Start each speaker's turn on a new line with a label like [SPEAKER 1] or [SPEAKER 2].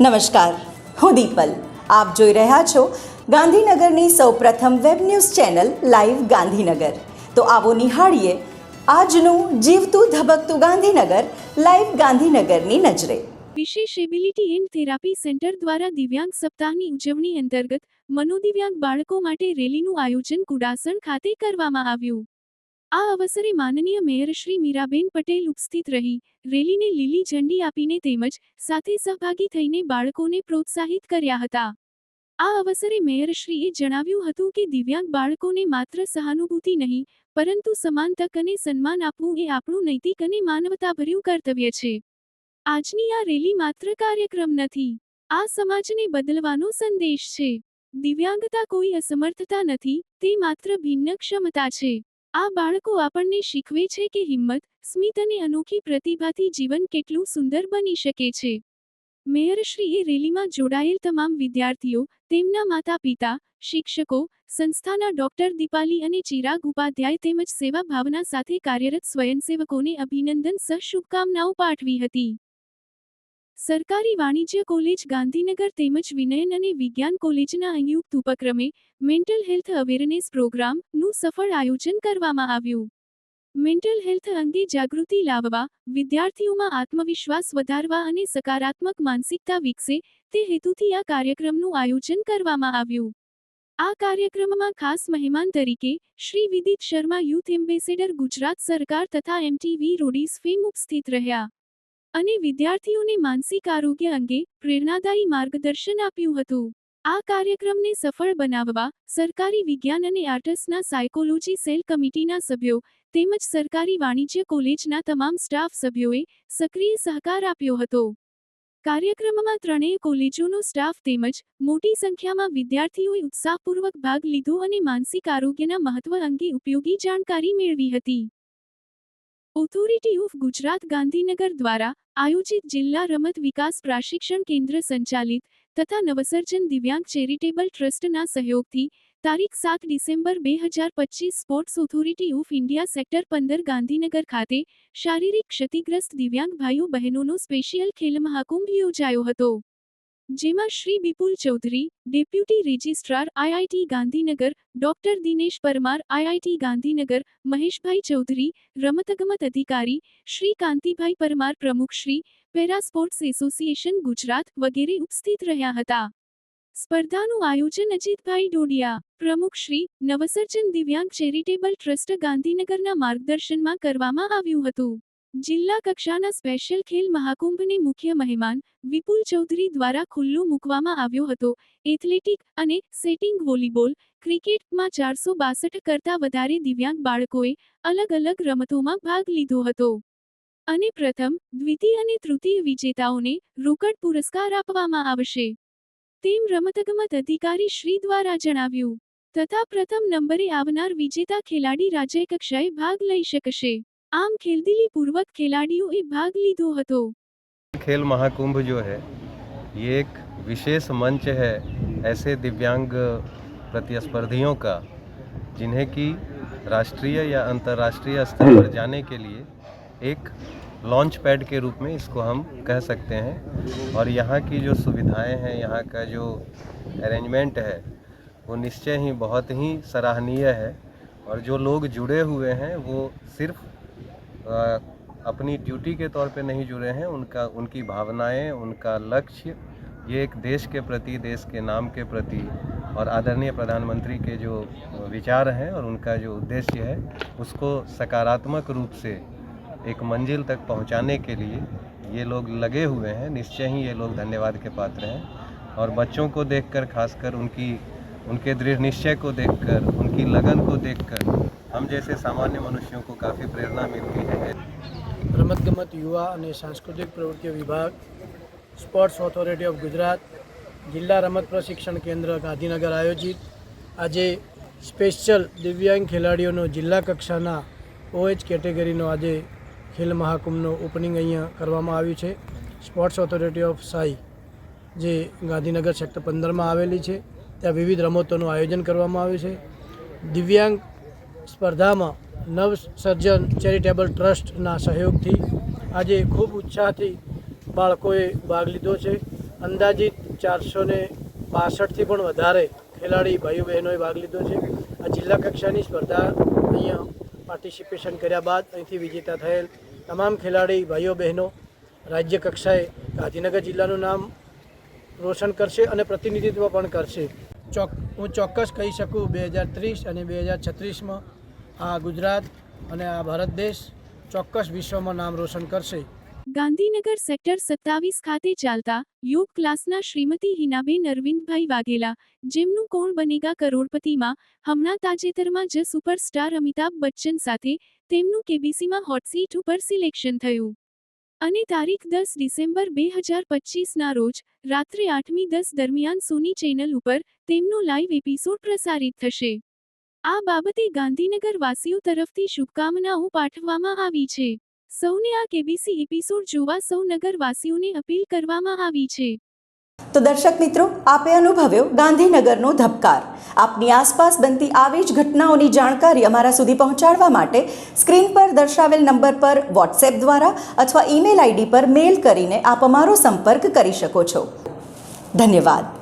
[SPEAKER 1] નમસ્કાર. હું દીપલ. આપ જોઈ રહ્યા છો ગાંધીનગરની સૌપ્રથમ web news channel live Gandhinagar. તો આવો નિહાળીએ આજનું જીવતું ધબકતું ગાંધીનગર લાઈવ ગાંધીનગરની નજરે.
[SPEAKER 2] વિશેષ એબિલિટી એન્ડ થેરાપી સેન્ટર દ્વારા દિવ્યાંગ સપ્તાહની ઉજવણી અંતર્ગત મનોદિવ્યાંગ બાળકો માટે રેલીનું આયોજન કુડાસણ ખાતે કરવામાં આવ્યું. આ અવસરે માનનીય મેયર શ્રી મીરાબેન પટેલ ઉપસ્થિત રહી, રેલીને લીલી ઝંડી આપીને તેમજ સાથે સહભાગી થઈને બાળકોને પ્રોત્સાહિત કર્યા હતા. આ અવસરે મેયરશ્રીએ જણાવ્યું હતું કે દિવ્યાંગ બાળકોને માત્ર સહાનુભૂતિ નહીં, પરંતુ સમાન તક અને સન્માન આપવું એ આપણું નૈતિક અને માનવતાભર્યું કર્તવ્ય છે. આજની આ રેલી માત્ર કાર્યક્રમ નથી, આ સમાજને બદલવાનો સંદેશ છે. દિવ્યાંગતા કોઈ અસમર્થતા નથી, તે માત્ર ભિન્ન ક્ષમતા છે. આ બાળકો આપણને શીખવે છે કે હિંમત, સ્મિત અને અનોખી પ્રતિભાથી જીવન કેટલું સુંદર બની શકે છે. મેયરશ્રીએ રેલીમાં જોડાયેલ તમામ વિદ્યાર્થીઓ, તેમના માતા પિતા શિક્ષકો, સંસ્થાના ડોક્ટર દીપાલી અને ચિરાગ ઉપાધ્યાય તેમજ સેવા ભાવના સાથે કાર્યરત સ્વયંસેવકોને અભિનંદન સહ શુભકામનાઓ પાઠવી હતી. સરકારી વાણિજ્ય કોલેજ ગાંધીનગર તેમજ વિનયન અને વિજ્ઞાન કોલેજના સંયુક્ત ઉપક્રમે મેન્ટલ હેલ્થ અવેરનેસ પ્રોગ્રામનું સફળ આયોજન કરવામાં આવ્યું. મેન્ટલ હેલ્થ અંગે જાગૃતિ લાવવા, વિદ્યાર્થીઓમાં આત્મવિશ્વાસ વધારવા અને સકારાત્મક માનસિકતા વિકસે તે હેતુથી આ કાર્યક્રમનું આયોજન કરવામાં આવ્યું. આ કાર્યક્રમમાં ખાસ મહેમાન તરીકે શ્રી વિદિત શર્મા યુથ એમ્બેસેડર ગુજરાત સરકાર તથા એમટીવી રોડીઝ ફેમ ઉપસ્થિત રહ્યા. અને વિદ્યાર્થીઓને માનસિક આરોગ્ય અંગે પ્રેરણાદાયી માર્ગદર્શન આપ્યું હતું. આ કાર્યક્રમને સફળ બનાવવા સરકારી વિજ્ઞાન અને આર્ટસના સાયકોલોજી સેલ કમિટીના સભ્યો તેમજ સરકારી વાણિજ્ય કોલેજના તમામ સ્ટાફ સભ્યોએ સક્રિય સહકાર આપ્યો હતો. કાર્યક્રમમાં ત્રણેય કોલેજોનો સ્ટાફ તેમજ મોટી સંખ્યામાં વિદ્યાર્થીઓએ ઉત્સાહપૂર્વક ભાગ લીધો અને માનસિક આરોગ્યના મહત્વ અંગે ઉપયોગી જાણકારી મેળવી હતી. ઓથોરિટી ઓફ ગુજરાત ગાંધીનગર દ્વારા આયોજિત જિલ્લા રમત વિકાસ પ્રશિક્ષણ કેન્દ્ર સંચાલિત તથા નવસર્જન દિવ્યાંગ ચેરિટેબલ ટ્રસ્ટના સહયોગથી તારીખ સાત ડિસેમ્બર બે હજાર પચીસ sports authority of India sector પંદર ગાંધીનગર ખાતે શારીરિક ક્ષતિગ્રસ્ત દિવ્યાંગ ભાઈઓ બહેનોનો સ્પેશિયલ ખેલ મહાકુંભ યોજાયો હતો જેમાં Shri Vipul Chaudhary, deputy registrar IIT Gandhinagar, doctor Dinesh Parmar IIT Gandhinagar, Maheshbhai Chaudhary, રમતગમત અધિકારી, શ્રી કાંતિભાઈ પરમાર પ્રમુખ Shri, para sports association Gujarat વગેરે ઉપસ્થિત રહ્યા હતા. સ્પર્ધાનું આયોજન અજીતભાઈ ડોડિયા, પ્રમુખ શ્રી, નવસર્જન દિવ્યાંગ ચેરિટેબલ ટ્રસ્ટ ગાંધીનગરના માર્ગદર્શનમાં કરવામાં આવ્યું હતું. જિલ્લા કક્ષાના સ્પેશિયલ ખેલ મહાકુંભને મુખ્ય મહેમાન વિપુલ ચૌધરી દ્વારા ખુલ્લો મૂકવામાં આવ્યો હતો. એથ્લેટિક અને સેટિંગ વોલીબોલ ક્રિકેટમાં ચારસો બાસઠ કરતાં વધારે દિવ્યાંગ બાળકોએ અલગ અલગ રમતોમાં ભાગ લીધો હતો. અને પ્રથમ, દ્વિતીય અને તૃતીય વિજેતાઓને રોકડ પુરસ્કાર આપવામાં આવશે. તેમ રમતગમત અધિકારી શ્રી દ્વારા જણાવ્યું. તથા પ્રથમ નંબરે આવનાર વિજેતા ખેલાડી રાજ્ય કક્ષાએ ભાગ લઈ શકશે. આમ ખેલદિલીપૂર્વક ખેલાડીઓએ ભાગ લીધો હતો
[SPEAKER 3] खेल महाकुंभ जो है ये एक विशेष मंच है ऐसे दिव्यांग प्रतिस्पर्धियों का जिन्हें कि राष्ट्रीय या अंतर्राष्ट्रीय स्तर पर जाने के लिए एक लॉन्च पैड के रूप में इसको हम कह सकते हैं और यहाँ की जो सुविधाएं हैं यहाँ का जो अरेंजमेंट है वो निश्चय ही बहुत ही सराहनीय है और जो लोग जुड़े हुए हैं वो सिर्फ अ, अपनी ड्यूटी के तौर पे नहीं जुड़े हैं। उनका, उनकी भावनाएँ, उनका लक्ष्य, ये एक देश के प्रति, देश के नाम के प्रति और आदरणीय प्रधानमंत्री के जो विचार हैं और उनका जो उद्देश्य है, उसको सकारात्मक रूप से एक मंजिल तक पहुँचाने के लिए ये लोग लगे हुए हैं। निश्चय ही ये लोग धन्यवाद के पात्र हैं और बच्चों को देखकर, खासकर उनकी, उनके दृढ़ निश्चय को देखकर, उनकी लगन को देखकर हम जैसे सामान्य मनुष्यों को काफ़ी प्रेरणा मिलती है
[SPEAKER 4] રમતગમત યુવા અને સાંસ્કૃતિક પ્રવૃત્તિઓ વિભાગ સ્પોર્ટ્સ ઓથોરિટી ઓફ ગુજરાત જિલ્લા રમત પ્રશિક્ષણ કેન્દ્ર ગાંધીનગર આયોજિત આજે સ્પેશિયલ દિવ્યાંગ ખેલાડીઓનો જિલ્લા કક્ષાના ઓએચ કેટેગરીનો આજે ખેલ મહાકુંભનો ઓપનિંગ અહીંયા કરવામાં આવ્યું છે સ્પોર્ટ્સ ઓથોરિટી ઓફ સાઈ જે ગાંધીનગર સેક્ટર પંદરમાં આવેલી છે ત્યાં વિવિધ રમતોનું આયોજન કરવામાં આવ્યું છે દિવ્યાંગ સ્પર્ધામાં નવસર્જન ચેરિટેબલ ટ્રસ્ટના સહયોગથી આજે ખૂબ ઉત્સાહથી બાળકોએ ભાગ લીધો છે. અંદાજિત ચારસો ને બાસઠથી પણ વધારે ખેલાડી ભાઈઓ બહેનોએ ભાગ લીધો છે. આ જિલ્લા કક્ષાની સ્પર્ધા અહીંયા પાર્ટિસિપેશન કર્યા બાદ અહીંથી વિજેતા થયેલ તમામ ખેલાડી ભાઈઓ બહેનો રાજ્ય કક્ષાએ ગાંધીનગર જિલ્લાનું નામ રોશન કરશે અને પ્રતિનિધિત્વ પણ કરશે. ચોક હું ચોક્કસ કહી શકું, બે હજાર ત્રીસ અને બે હજાર છત્રીસમાં આ ગુજરાત અને આ ભારત દેશ ચોક્કસ વિશ્વમાં નામ રોશન કરશે.
[SPEAKER 2] ગાંધીનગર સેક્ટર સત્તાવીસ ખાતે ચાલતા યોગ ક્લાસના શ્રીમતી હિનાબેન અરવિંદભાઈ વાઘેલા, જેમનું કોણ બનેગા કરોડપતિમાં, હમણાં તાજેતરમાં જ સુપરસ્ટાર અમિતાભ બચ્ચન સાથે તેમનું કેબીસીમાં હોટ સીટ ઉપર સિલેક્શન થયું. અને તારીખ દસ ડિસેમ્બર બે હજાર પચીસના રોજ રાત્રે આઠમી દસ દરમિયાન સોની ચેનલ ઉપર તેમનો લાઈવ એપિસોડ પ્રસારિત થશે. આ બાબતે ગાંધીનગર વાસીઓ તરફથી શુભકામનાઓ પાઠવવામાં આવી છે. સૌને આ કેબીસી એપિસોડ જોવા સૌ નગરવાસીઓને અપીલ કરવામાં આવી છે.
[SPEAKER 1] તો દર્શક મિત્રો, આપે અનુભવ્યો ગાંધીનગરનો ધબકાર. આપની આસપાસ બનતી આવી જ ઘટનાઓની જાણકારી અમારા સુધી પહોંચાડવા માટે સ્ક્રીન પર દર્શાવેલ નંબર પર વોટ્સએપ દ્વારા અથવા ઈમેલ આઈડી પર મેલ કરીને આપ અમારો સંપર્ક કરી શકો છો. ધન્યવાદ.